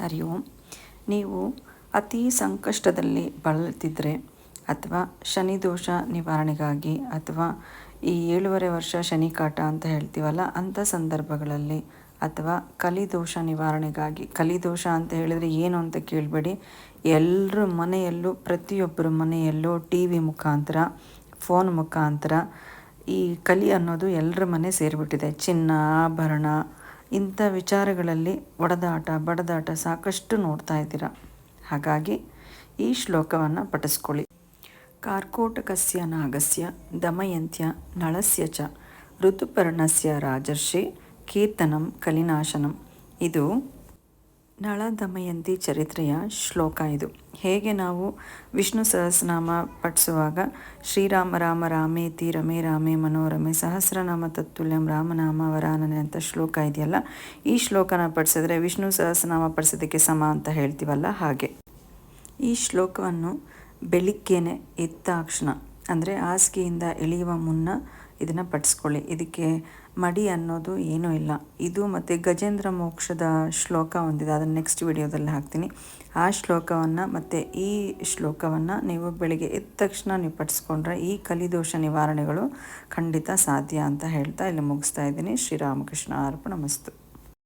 ಹರಿ ನೀವು ಅತಿ ಸಂಕಷ್ಟದಲ್ಲಿ ಬಳಲ್ತಿದ್ರೆ ಅಥವಾ ಶನಿ ದೋಷ ನಿವಾರಣೆಗಾಗಿ ಅಥವಾ ಈ ಏಳುವರೆ ವರ್ಷ ಶನಿ ಕಾಟ ಅಂತ ಹೇಳ್ತೀವಲ್ಲ, ಅಂಥ ಸಂದರ್ಭಗಳಲ್ಲಿ ಅಥವಾ ಕಲಿದೋಷ ನಿವಾರಣೆಗಾಗಿ, ಕಲಿದೋಷ ಅಂತ ಹೇಳಿದರೆ ಏನು ಅಂತ ಕೇಳಬೇಡಿ. ಎಲ್ಲರ ಮನೆಯಲ್ಲೂ, ಪ್ರತಿಯೊಬ್ಬರ ಮನೆಯಲ್ಲೂ ಟಿ ವಿ ಮುಖಾಂತರ, ಫೋನ್ ಮುಖಾಂತರ ಈ ಕಲಿ ಅನ್ನೋದು ಎಲ್ಲರ ಮನೆ ಸೇರಿಬಿಟ್ಟಿದೆ. ಚಿನ್ನ ಆಭರಣ ಇಂಥ ವಿಚಾರಗಳಲ್ಲಿ ಒಡೆದಾಟ, ಬಡದಾಟ ಸಾಕಷ್ಟು ನೋಡ್ತಾ ಇದ್ದೀರ? ಹಾಗಾಗಿ ಈ ಶ್ಲೋಕವನ್ನು ಪಠಿಸ್ಕೊಳ್ಳಿ. ಕಾರ್ಕೋಟಕಸ್ಯ ನಾಗಸ್ಯ, ದಮಯಂತ್ಯ, ನಳಸ್ಯ ಚ, ಋತುಪರ್ಣಸ್ಯ ರಾಜರ್ಷಿ, ಕೀರ್ತನಂ, ಕಲಿನಾಶನಂ. ಇದು ನಳ ದಮಯಂತಿ ಚರಿತ್ರೆಯ ಶ್ಲೋಕ ಇದು. ಹೇಗೆ ನಾವು ವಿಷ್ಣು ಸಹಸ್ರನಾಮ ಪಠಿಸುವಾಗ ಶ್ರೀರಾಮ, ರಾಮ ರಾಮೇತಿ ರಮೇ, ರಾಮೇ ಮನೋರಮೆ ಸಹಸ್ರನಾಮ, ತತ್ತುಲ್ಯಂ, ರಾಮನಾಮ, ವರಾನನೆ ಅಂತ ಶ್ಲೋಕ ಇದೆಯಲ್ಲ? ಈ ಶ್ಲೋಕನ ಪಡಿಸಿದ್ರೆ ವಿಷ್ಣು ಸಹಸ್ರನಾಮ ಪಡಿಸೋದಕ್ಕೆ ಸಮ ಅಂತ ಹೇಳ್ತೀವಲ್ಲ ಹಾಗೆ. ಈ ಶ್ಲೋಕವನ್ನು ಬೆಳಿಗ್ಗೆನೆ ಎತ್ತಾಕ್ಷಣ ಅಂದರೆ ಹಾಸಿಗೆಯಿಂದ ಎಳೆಯುವ ಮುನ್ನ ಇದನ್ನು ಪಠಿಸ್ಕೊಳ್ಳಿ. ಇದಕ್ಕೆ ಮಡಿ ಅನ್ನೋದು ಏನೂ ಇಲ್ಲ. ಇದು ಮತ್ತು ಗಜೇಂದ್ರ ಮೋಕ್ಷದ ಶ್ಲೋಕ ಒಂದಿದೆ. ಅದನ್ನು ನೆಕ್ಸ್ಟ್ ವಿಡಿಯೋದಲ್ಲಿ ಹಾಕ್ತೀನಿ. ಆ ಶ್ಲೋಕವನ್ನು ಮತ್ತು ಈ ಶ್ಲೋಕವನ್ನು ನೀವು ಬೆಳಿಗ್ಗೆ ಎದ್ದ ತಕ್ಷಣ ನೀವು ಪಠಿಸ್ಕೊಂಡ್ರೆ ಈ ಕಲಿದೋಷ ನಿವಾರಣೆಗಳು ಖಂಡಿತ ಸಾಧ್ಯ ಅಂತ ಹೇಳ್ತಾ ಇಲ್ಲಿ ಮುಗಿಸ್ತಾ ಇದ್ದೀನಿ. ಶ್ರೀರಾಮಕೃಷ್ಣ ಅರ್ಪಣ ಮಸ್ತು.